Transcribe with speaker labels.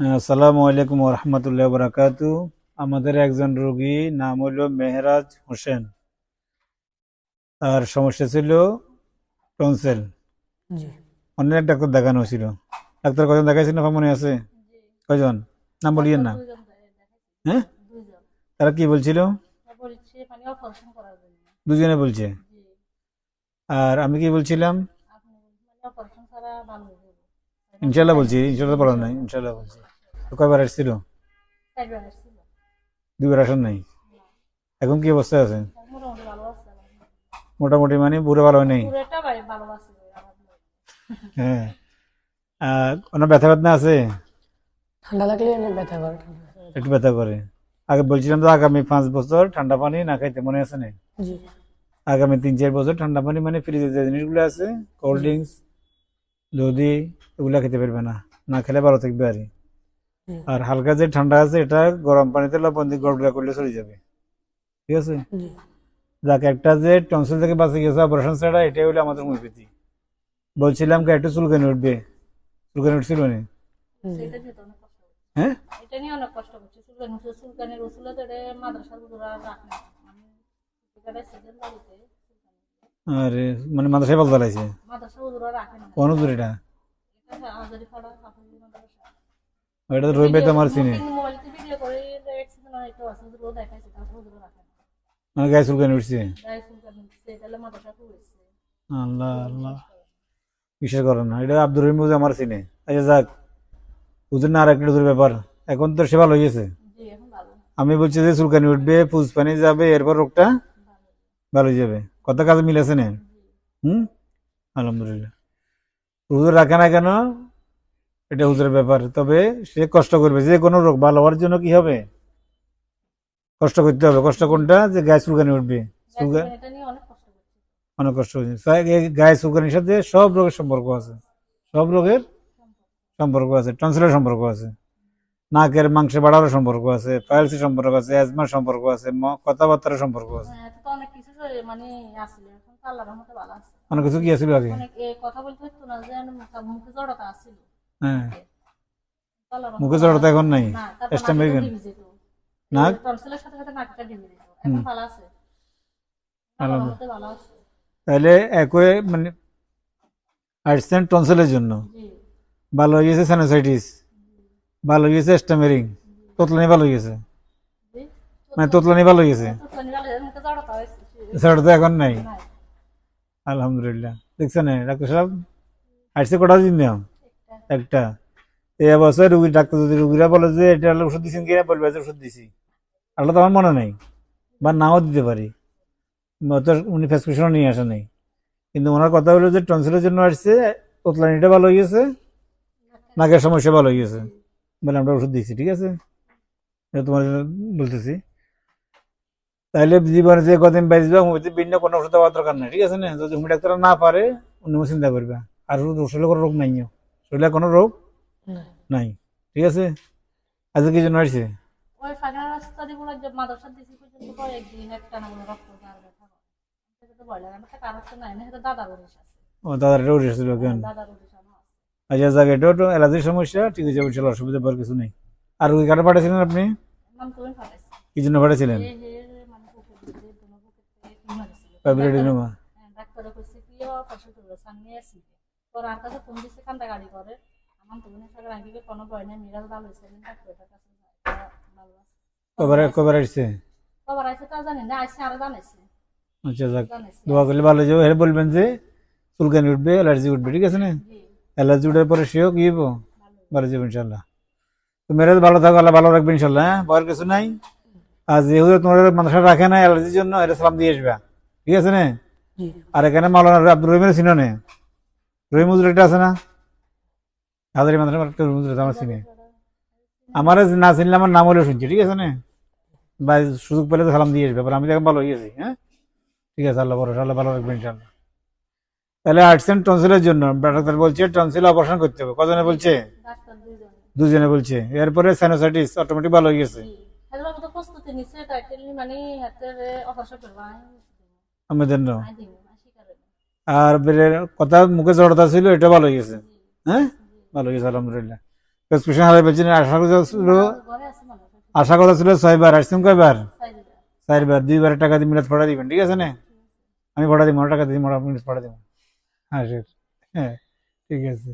Speaker 1: আসসালামু আলাইকুম রহমতুল্লাহ বরাকাতু আমাদের একজন রোগী নাম হলো মেহরাজ হোসেন। তার সমস্যা ছিল টনসেল।
Speaker 2: জি।
Speaker 1: অনেক ডাক্তার দেখানো হয়েছিল। ডাক্তার কজন দেখাইছেন আপনার মনে আছে? কজন নাম বলিয়েন না। হ্যাঁ? তারা কি বলছিল? দুজনে বলছে। আর আমি কি বলছিলাম? ইনশাল্লাহ বলছি ইনশাল্লাহ বলা নাই ইনশাল্লাহ বলছি। কয়বার আসছিল? দুইবার আসেন নাই? এখন কি অবস্থায় আছে
Speaker 3: মোটামুটি ভালো আছে আলহামদুলিল্লাহ।
Speaker 1: মোটামুটি মানে পুরো ভালো নেই। হ্যাঁ। আর কোনো ব্যথা ব্যথা আছে?
Speaker 2: ঠান্ডা লাগলে ব্যথা করে
Speaker 1: একটু ব্যথা করে। আগে বলছিলাম তো আগামী পাঁচ বছর ঠান্ডা পানি না খাইতে মনে আছে না? আগামী তিন চার বছর ঠান্ডা পানি মানে ফ্রিজে যে জিনিসগুলো আছে কোল্ড ড্রিঙ্কস দধি এগুলা খেতে পারবে না। না খেলে ভালো থাকবে আর আর হালকা যে ঠান্ডা আছে এটা গরম পানিতে লবণ দিয়ে গড়গড়া করলে চলে যাবে। ঠিক আছে? যাক একটা যে টনসিল থেকে বাঁচে গেছে অপারেশন ছাড়া এটাই হলো আমাদের হোমিওপ্যাথি বলছিলাম কি একটু চুলকানি উঠবে। চুলকানি উঠছিল না
Speaker 2: জি
Speaker 3: সেটা নিয়ে তো অনেক কষ্ট হচ্ছে।
Speaker 1: হ্যাঁ?
Speaker 3: এটা নিয়ে অনেক কষ্ট করছে চুলকানি হচ্ছে চুলকানির ওষুধ তো মাদ্রাসার গুলোরা রাখে না। আমি এখানে সেদিন বাড়িতে
Speaker 1: আরে মানে মাদ্রাসায়
Speaker 3: রাখে না।
Speaker 1: কোন দূর এটা? তো রইবে তো আমার চিনে। মানে গায়ে চুলকানি উঠছে? আল্লাহ আল্লাহ। বিশ্বাস করেন না এটা আব্দুর রহিম আমার চিনে। আচ্ছা যাক। বুঝুন না আর একটা ব্যাপার। এখন তো সে ভালো হয়েছে আমি বলছি যে চুলকানি উঠবে ফুস পানি যাবে এরপর রোগটা ভালো হয়ে যাবে। কত কাজে মিলেছে না। হুম? আলহামদুলিল্লাহ। হুজুর রাখে না কেন? এটা হুজুরের ব্যাপার। তবে সে কষ্ট করবে। যে কোনো রোগ ভালো হওয়ার জন্য কি হবে? কষ্ট করতে হবে। কষ্ট কোনটা? যে গায়ে চুলকানি উঠবে।
Speaker 3: অনেক কষ্ট
Speaker 1: হয়েছে গায়ে চুলকানির সাথে সব রোগের সম্পর্ক আছে। সব রোগের সম্পর্ক আছে। টনসিলের সম্পর্ক আছে। নাকের মাংসে বাড়ারও সম্পর্ক আছে। পাইলসের সম্পর্ক আছে। অ্যাজমার সম্পর্ক আছে। কথাবার্তার সম্পর্ক আছে।
Speaker 3: মানে আসলে এখন তো আল্লাহর রহমতে ভালো আছে।
Speaker 1: অনেক কিছু কি আছিল আগে?
Speaker 3: অনেক কথা বলতে হতো না যে মুখে- জড়তা
Speaker 1: হ্যাঁ। মুখে জড়তা এখন নাই। নাক?
Speaker 3: টনসিলের সাথে সাথে নাকটা। এখন ভালো আছে। আল্লাহর রহমতে ভালো আছে।
Speaker 1: তাহলে একই মানে টনসিলের জন্য। ভালো হয়ে গেছে সাইনোসাইটিস ভালো হয়ে গেছে স্টামেরিং তোতলানি ভালো হয়ে গেছে? মানে তোতলানি ভালো হয়ে গেছে? সেটা তো এখন নাই। আলহামদুলিল্লাহ। দেখছেন ডাক্তার সাহেব? আসছে কটা দিন একটা। এই অবস্থায় রুগী, ডাক্তার যদি রুগীরা বলে যে, এটা ওষুধ দিচ্ছেন কিনা? বলবে যে ওষুধ দিছি। আল্লাহ তো আমার মনে নেই। বা নাও দিতে পারি। তো উনি প্রেসক্রিপশনও নিয়ে আসে নাই। কিন্তু ওনার কথা হলো যে টনসিলের জন্য আসছে তোতলানিটা ভালো হয়ে গেছে, নাকের সমস্যা ভালো হয়ে গেছে। বলে, আমরা ওষুধ দিচ্ছি ঠিক আছে? তোমার বলতেছি। তাহলে জীবনে যে কদিন বাঁচবে হোমিওপ্যাথি ভিন্ন কোনো ওষুধ দেওয়ার দরকার নাই ঠিক আছে না? যদি হোমিও ডাক্তার না পারে অন্য চিন্তা করবে। আর শরীরে কোনো রোগ নাই শরীরে কোনো রোগ নাই ঠিক আছে? আজকে কি জন্য আসছে?
Speaker 3: আছে।
Speaker 1: ও দাদার এসেছিল কেন? আচ্ছা যাক এটাও তো অ্যালার্জির সমস্যা ঠিক আছে বলছিল অসুবিধা পাওয়ার কিছু নেই। আর ওই কাটা পাঠাছিলেন আপনি? কি জন্য পাঠাছিলেন
Speaker 3: এই যে মানে বুকের দিকে দুনো বুকের থেকে কি মারিছিল
Speaker 1: প্যাপিলোডিনোমা
Speaker 3: কইছে কি অপারেশন করবে সামনে আসি পর আর কাছে ফোন দিছে কান্দা গাড়ি করে। আমার তুমি সাথে রাখিবে কোনো ভয় নেই মিরাজ ভালো হয়েছে ডাক্তারের কাছে ভালো আছে।
Speaker 1: কবার কবার আসছে?
Speaker 3: খবর আছে তা জানি না আইসে আরও জানাইছে।
Speaker 1: আচ্ছা যাক। দোয়া করলে ভালো যাবে। হেরে বলবেন যে চুলকানি উঠবে অ্যালার্জি উঠবে ঠিক আছে না? অ্যালার্জি উঠার পরে সেও কি হব
Speaker 3: ভালো।
Speaker 1: ভালো যাবে ইনশাল্লাহ তো মেরে ভালো থাকো আল্লাহ ভালো রাখবে ইনশাল্লাহ হ্যাঁ? ভয়ের কিছু নাই। আর যেহেতু তোমার মানুষের রাখে না অ্যালার্জির জন্য এটা সালাম দিয়ে আসবে। ঠিক আছে না? আর এখানে মাওলানা আব্দুর রহিমের চিনো নে? রহিম একটা আছে না? হাজারি একটা রহিম আমার চিনে। আমার না চিনলে আমার নাম হলেও শুনছি ঠিক আছে না? বা সুযোগ পেলে তো সালাম দিয়ে আসবে আমি তো এখন ভালো হয়ে গেছি হ্যাঁ? ঠিক আছে আল্লাহ বড় আল্লাহ ভালো রাখবেন ইনশাল্লাহ তাহলে আর্টসেন টনসিলের জন্য ডাক্তার বলছে টনসিল অপারেশন করতে হবে। কজনে বলছে? দুজনে বলছে। এরপরে সাইনোসাইটিস অটোমেটিক ভালো হয়ে গেছে।
Speaker 3: প্রস্তুতি টাইটেল মানে হাতে অপারেশন করবা।
Speaker 1: আমাদের আর কথা মুখে জড়তা ছিল এটা ভালো গেছে। হ্যাঁ? ভালো গেছে আলহামদুলিল্লাহ। প্রেসক্রিপশন হারাই পেয়েছি আশা কথা ছিল আশা কথা ছিল ছয়বার। আসছেন কয়বার? চারবার। দুইবার টাকা দিয়ে মিলাদ পড়া দিবেন ঠিক আছে না? আমি পড়া দিব টাকা দিয়ে মিলাদ পড়া দিব। হ্যাঁ হ্যাঁ ঠিক আছে।